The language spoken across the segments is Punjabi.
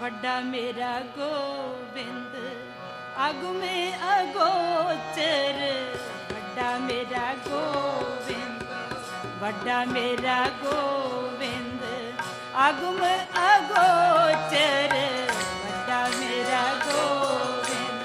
ਵੱਡਾ ਮੇਰਾ ਗੋਬਿੰਦ ਅਗਮੇ ਅਗੋਚਰ। ਵੱਡਾ ਮੇਰਾ ਗੋਬਿੰਦ, ਵੱਡਾ ਮੇਰਾ ਗੋਬਿੰਦ ਅਗਮ ਅਗੋਚਰ। ਵੱਡਾ ਮੇਰਾ ਗੋਬਿੰਦ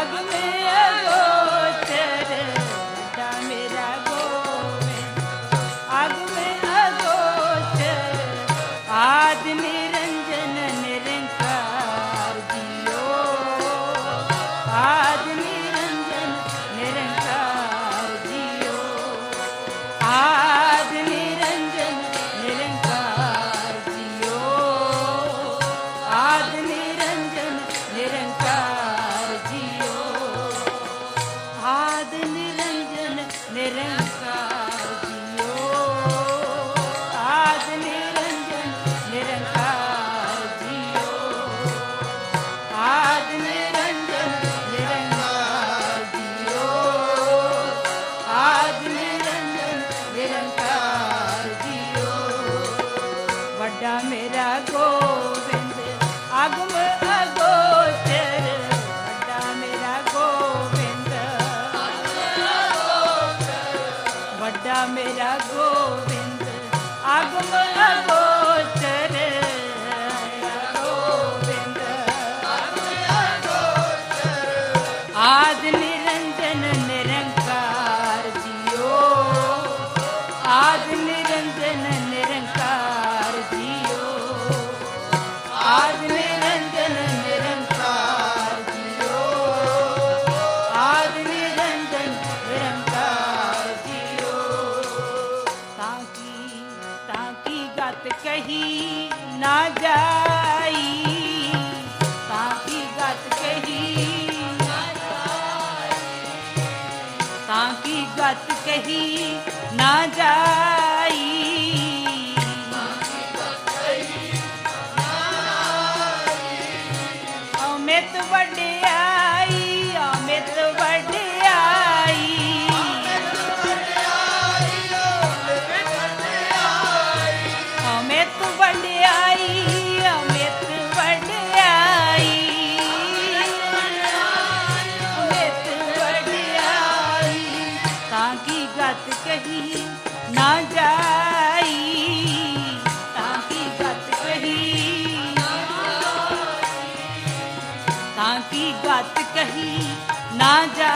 ਅਗਮੇ कही ना जा बात कही ना जा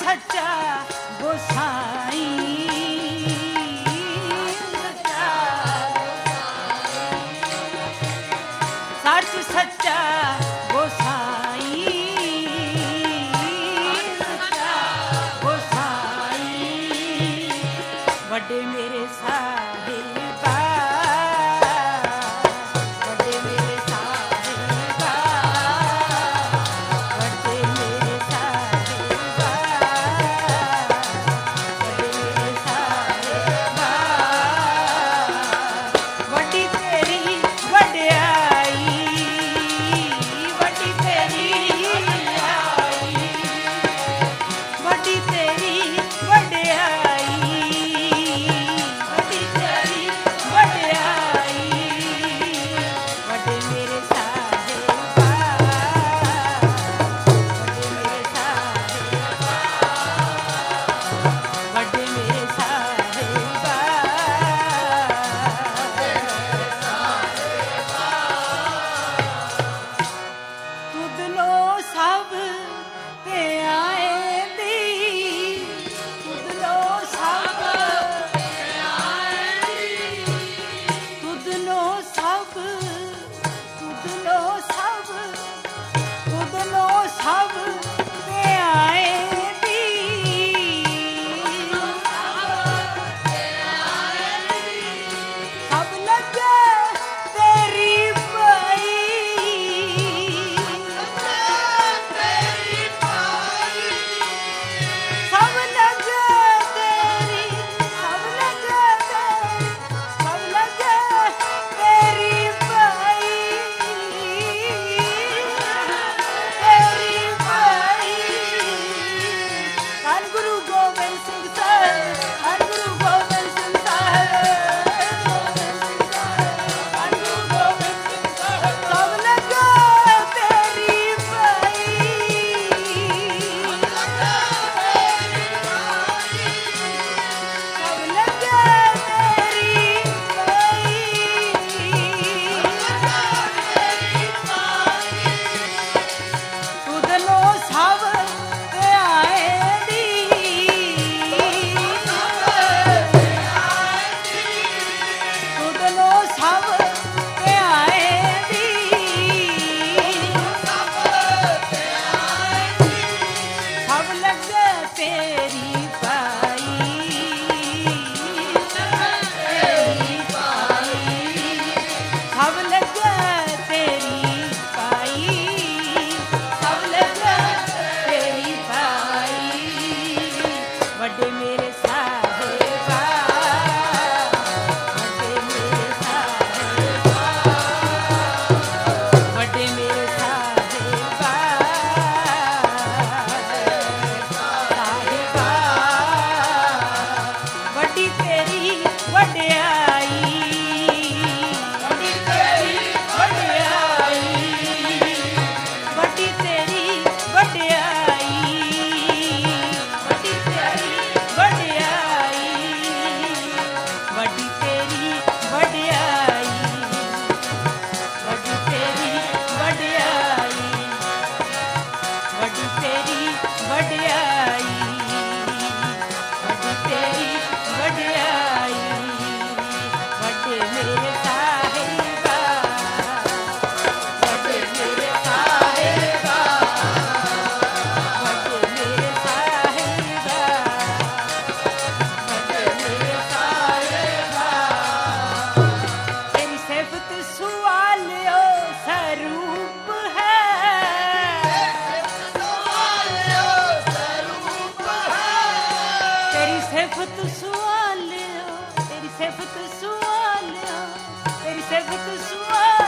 सच्चा ਸਿਫਤ ਸੁਆਲਿਆ ਤੇਰੀ ਸਿਫਤ ਸੁਆਲਿਆ ਤੇਰੀ ਸਿਫਤ ਸੁਆਲਿਆ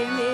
Give me